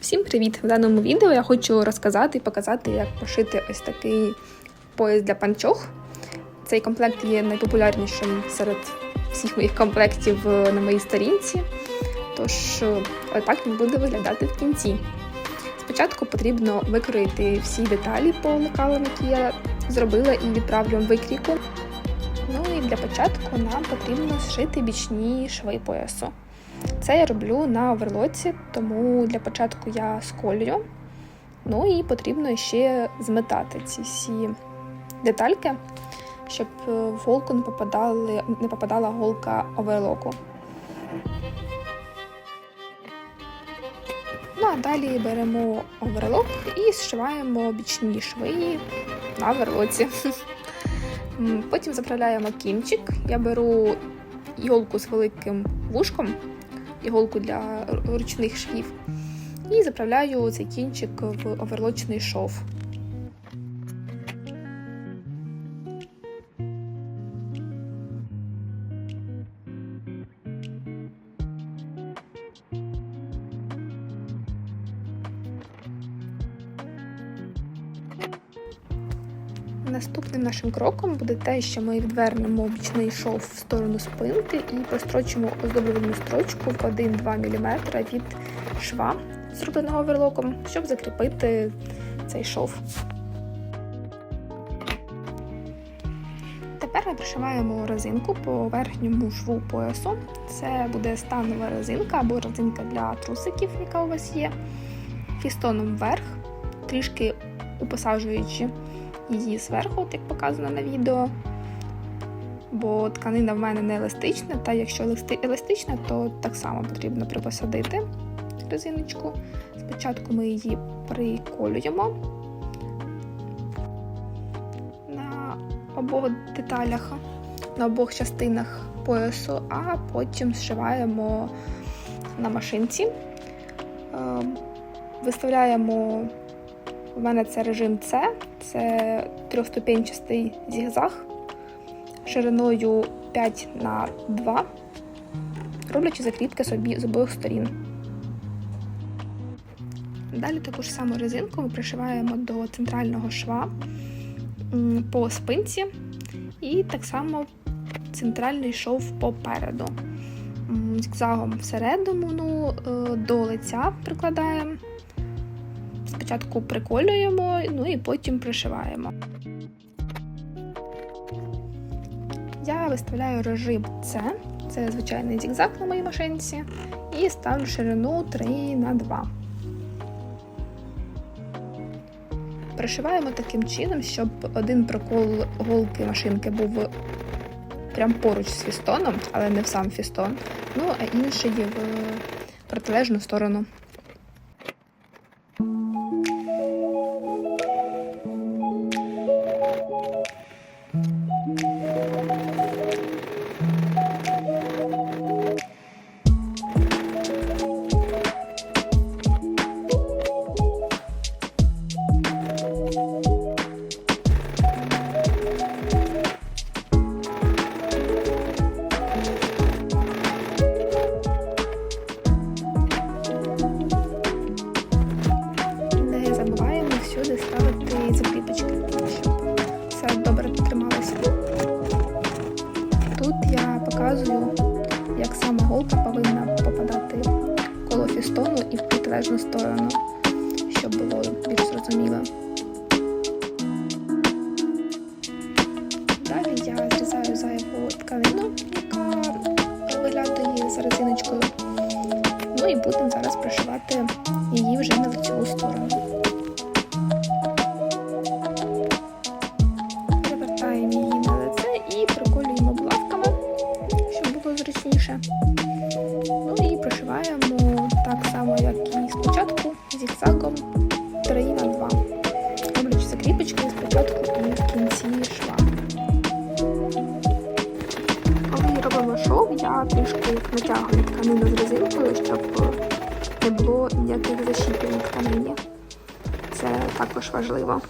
Всім привіт! В даному відео я хочу розказати і показати, як пошити ось такий пояс для панчох. Цей комплект є найпопулярнішим серед всіх моїх комплектів е, на моїй сторінці. Тож, е, так він буде виглядати в кінці. Спочатку потрібно викроїти всі деталі по лекалам, які я зробила, і відправлю викрійку. Ну і для початку нам потрібно зшити бічні шви поясу. Це я роблю на оверлоці, тому для початку я сколюю. Ну і потрібно ще зметати ці всі детальки, щоб в голку не, попадали, не попадала голка оверлоку. Ну а далі беремо оверлок і зшиваємо бічні шви на оверлоці. Потім заправляємо кінчик. Я беру іголку з великим вушком, іголку для ручних швів, і заправляю цей кінчик в оверлочний шов. Кроком буде те, що ми відвернемо бічний шов в сторону спинки і прострочимо оздоблювальну строчку в 1-2 мм від шва, зробленого оверлоком, щоб закріпити цей шов. Тепер ми пришиваємо резинку по верхньому шву поясу. Це буде станова резинка або резинка для трусиків, яка у вас є, фістоном вверх, трішки упосаджуючи її зверху, як показано на відео. Бо тканина в мене не еластична, та якщо еластична, то так само потрібно припосадити резиночку. Спочатку ми її приколюємо на обох деталях, на обох частинах поясу, а потім зшиваємо на машинці. Е, Виставляємо у мене це режим С, це трьохступенчастий зігзаг шириною 5 на 2, роблячи закріпки собі з обох сторін. Далі таку ж саму резинку ми пришиваємо до центрального шва по спинці і так само центральний шов попереду. Зігзагом всередину ну, е, до лиця прикладаємо. Спочатку приколюємо, ну і потім пришиваємо. Я виставляю режим С, це звичайний зігзаг на моїй машинці, і ставлю ширину 3 на 2. Пришиваємо таким чином, щоб один прокол голки машинки був прям поруч з фістоном, але не в сам фістон, ну а інший в протилежну сторону. Будемо зараз пришивати її вже на з резинкою, щоб не було ніяких защіпів на. Це також важливо.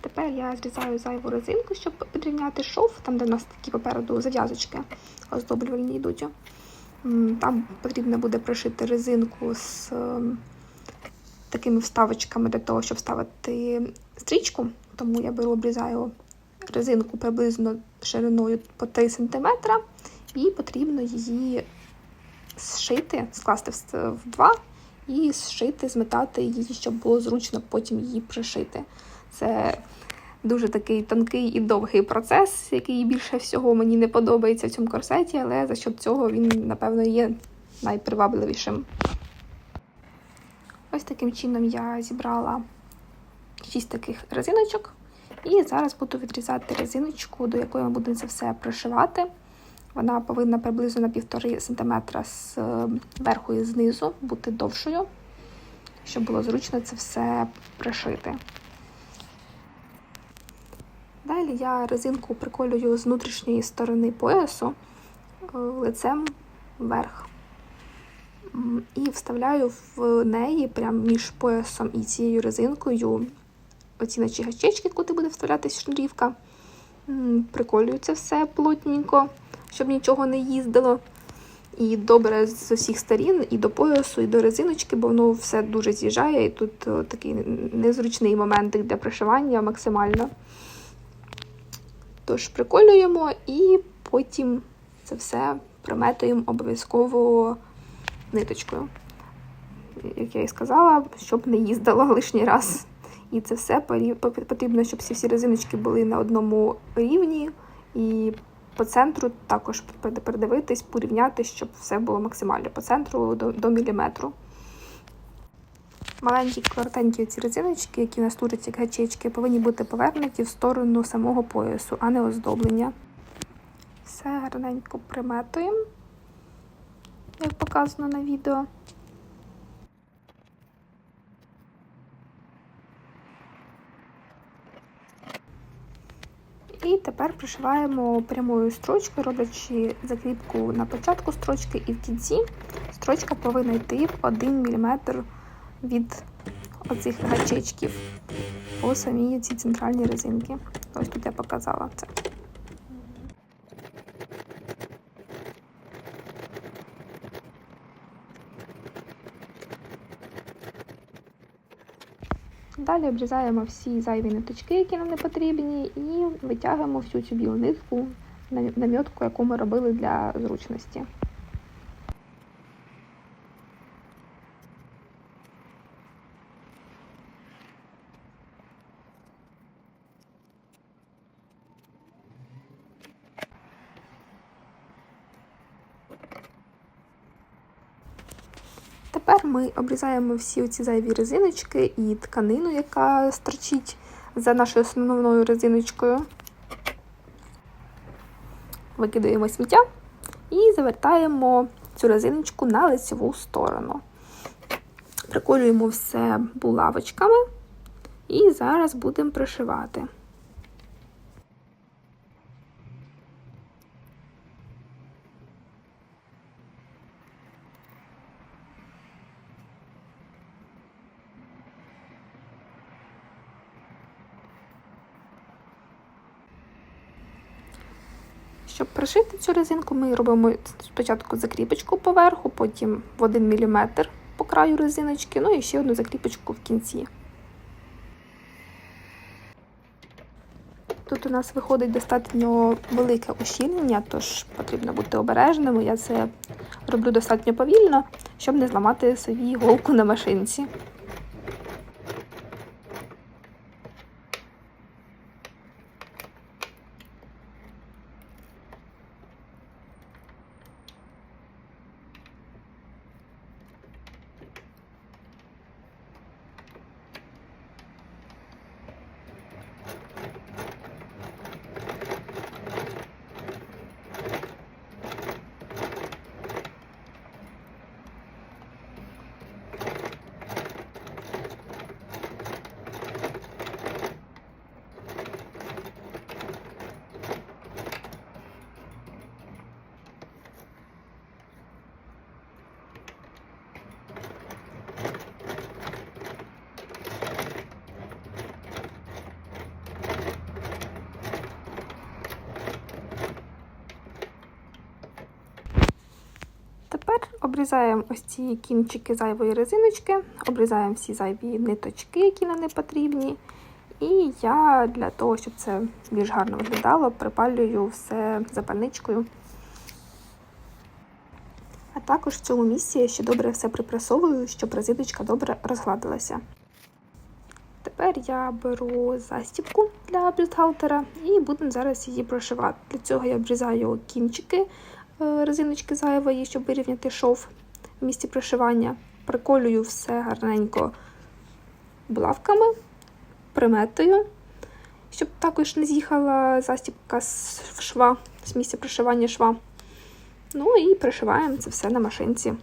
Тепер я зрізаю зайву резинку, щоб підрівняти шов, там де у нас такі попереду зав'язочки оздоблювальні йдуть. Там потрібно буде пришити резинку з ем, такими вставочками для того, щоб вставити стрічку. Тому я беру, обрізаю резинку приблизно шириною по 3 см, і потрібно її зшити, скласти в- два і зшити, зметати її, щоб було зручно потім її пришити. Це дуже такий тонкий і довгий процес, який більше всього мені не подобається в цьому корсеті, але за счет цього він, напевно, є найпривабливішим. Ось таким чином я зібрала шість таких резиночок. І зараз буду відрізати резиночку, до якої ми будемо це все пришивати. Вона повинна приблизно на 1,5 см з е, верху і знизу бути довшою, щоб було зручно це все пришити. Далі я резинку приколюю з внутрішньої сторони поясу е, лицем вверх. І вставляю в неї прямо між поясом і цією резинкою оці наче гачечки, куди буде вставлятися шнурівка. Приколюю це все плотненько, щоб нічого не їздило. І добре з усіх сторін, і до поясу, і до резиночки, бо воно все дуже з'їжджає, і тут о, такий незручний момент для пришивання максимально. Тож приколюємо і потім це все приметуємо обов'язково ниточкою. Як я і сказала, щоб не їздило лишній раз. І це все потрібно, щоб всі всі резиночки були на одному рівні. І по центру також перед- передивитись, порівняти, щоб все було максимально по центру до, до міліметру. Маленькі коротенькі ці резиночки, які у нас служать як гачечки, повинні бути повернуті в сторону самого поясу, а не оздоблення. Все гарненько приметуємо, як показано на відео. І тепер пришиваємо прямою строчкою, роблячи закріпку на початку строчки і в кінці. Строчка повинна йти в 1 мм від оцих гачечків по самій цій центральній резинці. Ось тут я показала це. Далі обрізаємо всі зайві ниточки, які нам не потрібні, і витягуємо всю цю білу нитку на намітку, яку ми робили для зручності. Тепер ми обрізаємо всі ці зайві резиночки і тканину, яка стерчить за нашою основною резиночкою. Викидаємо сміття і завертаємо цю резиночку на лицеву сторону. Приколюємо все булавочками і зараз будемо пришивати. Щоб пришити цю резинку, ми робимо спочатку закріпочку поверху, потім в 1 мм по краю резиночки, ну і ще одну закріпочку в кінці. Тут у нас виходить достатньо велике ущільнення, тож потрібно бути обережними. Я це роблю достатньо повільно, щоб не зламати собі голку на машинці. Обрізаємо ось ці кінчики зайвої резиночки, обрізаємо всі зайві ниточки, які нам не потрібні. І я для того, щоб це більш гарно виглядало, припалюю все запальничкою. А також в цьому місці я ще добре все припресовую, щоб резиночка добре розгладилася. Тепер я беру застібку для бюстгальтера і будемо зараз її прошивати. Для цього я обрізаю кінчики резиночки зайвої, щоб вирівняти шов в місці пришивання. Приколюю все гарненько булавками, приметою, щоб також не з'їхала застібка з шва, з місця пришивання шва. Ну і пришиваємо це все на машинці.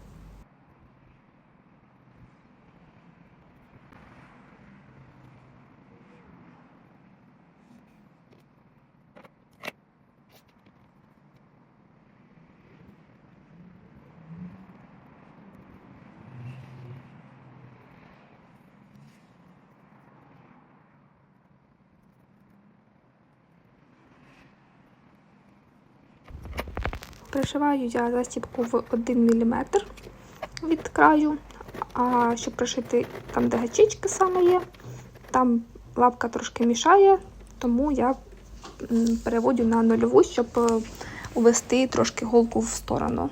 Пришиваю я застібку в 1 мм від краю, а щоб пришити там, де гачечки саме є, там лапка трошки мішає, тому я переводю на нульову, щоб е, увести трошки голку в сторону.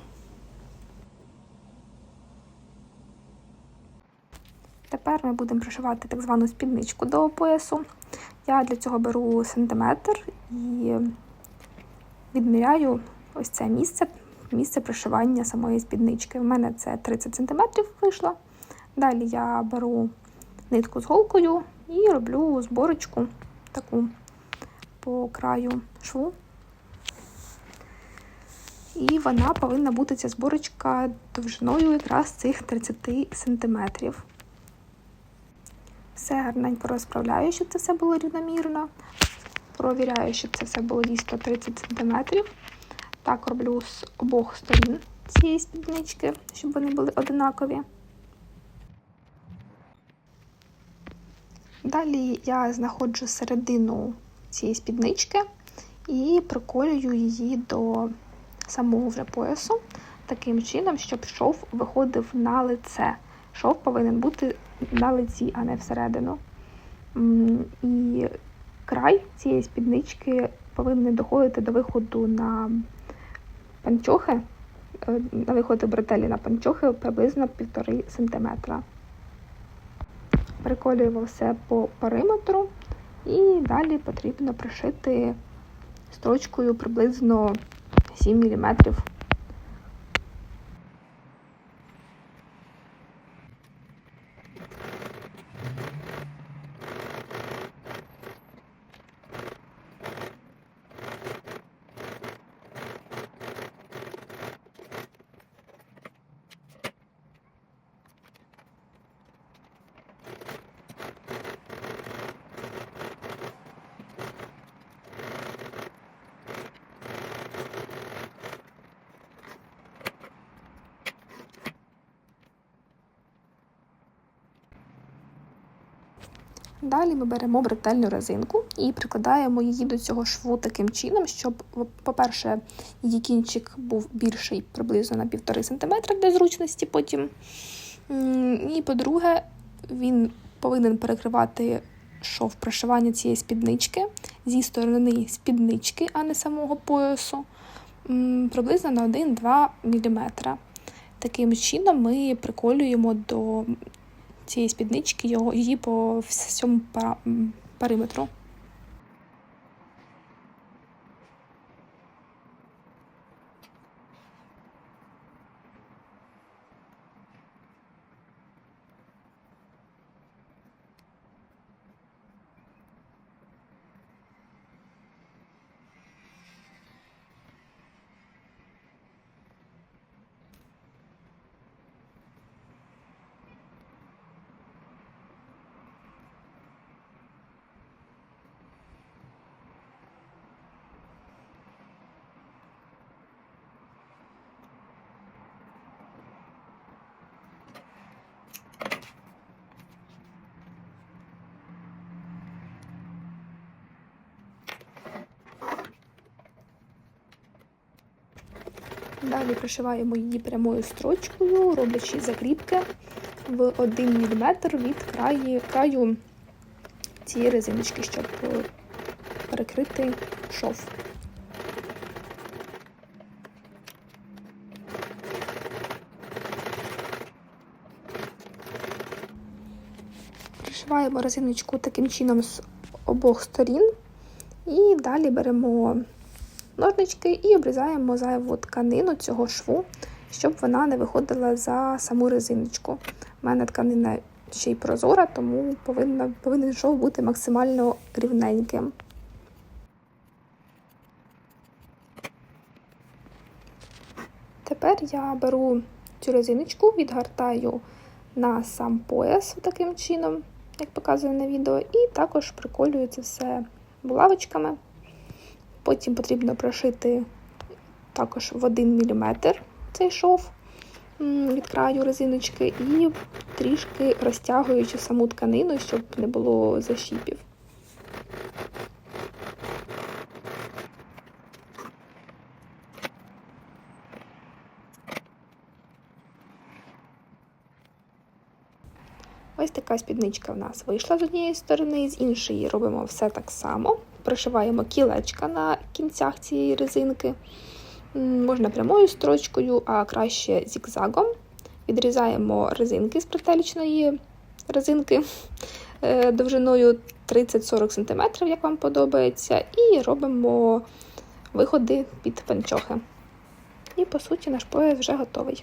Тепер ми будемо пришивати так звану спідничку до поясу. Я для цього беру сантиметр і відміряю ось це місце, місце пришивання самої спіднички. У мене це 30 см вийшло. Далі я беру нитку з голкою і роблю зборочку таку по краю шву. І вона повинна бути ця зборочка довжиною якраз цих 30 см. Все гарненько розправляю, щоб це все було рівномірно. Провіряю, щоб це все було дійсно 30 см. Так роблю з обох сторін цієї спіднички, щоб вони були одинакові. Далі я знаходжу середину цієї спіднички і приколюю її до самого вже поясу, таким чином, щоб шов виходив на лице. Шов повинен бути на лиці, а не всередину. І край цієї спіднички повинен доходити до виходу на панчохи, е, на виходи бретелі на панчохи приблизно 1,5 см. Приколюємо все по периметру і далі потрібно пришити строчкою приблизно 7 мм. Далі ми беремо бретельну резинку і прикладаємо її до цього шву таким чином, щоб, по-перше, її кінчик був більший приблизно на 1,5 см для зручності потім. І, по-друге, він повинен перекривати шов пришивання цієї спіднички зі сторони спіднички, а не самого поясу, приблизно на 1-2 мм. Таким чином ми приколюємо до цієї спіднички його, її по всьому периметру. Далі пришиваємо її прямою строчкою, роблячи закріпки в 1 мм від краю, краю цієї резиночки, щоб е, перекрити шов. Пришиваємо резиночку таким чином з обох сторін. І далі беремо ножнички і обрізаємо зайву тканину цього шву, щоб вона не виходила за саму резиночку. У мене тканина ще й прозора, тому повинна, повинен шов бути максимально рівненьким. Тепер я беру цю резиночку, відгортаю на сам пояс таким чином, як показую на відео, і також приколюю це все булавочками. Потім потрібно прошити також в 1 мм цей шов від краю резиночки і трішки розтягуючи саму тканину, щоб не було защіпів. Ось така спідничка в нас вийшла з однієї сторони, з іншої робимо все так само. Пришиваємо кілечка на кінцях цієї резинки. Можна прямою строчкою, а краще зігзагом. Відрізаємо резинки з прителічної резинки е, довжиною 30-40 см, як вам подобається, і робимо виходи під панчохи. І, по суті, наш пояс вже готовий.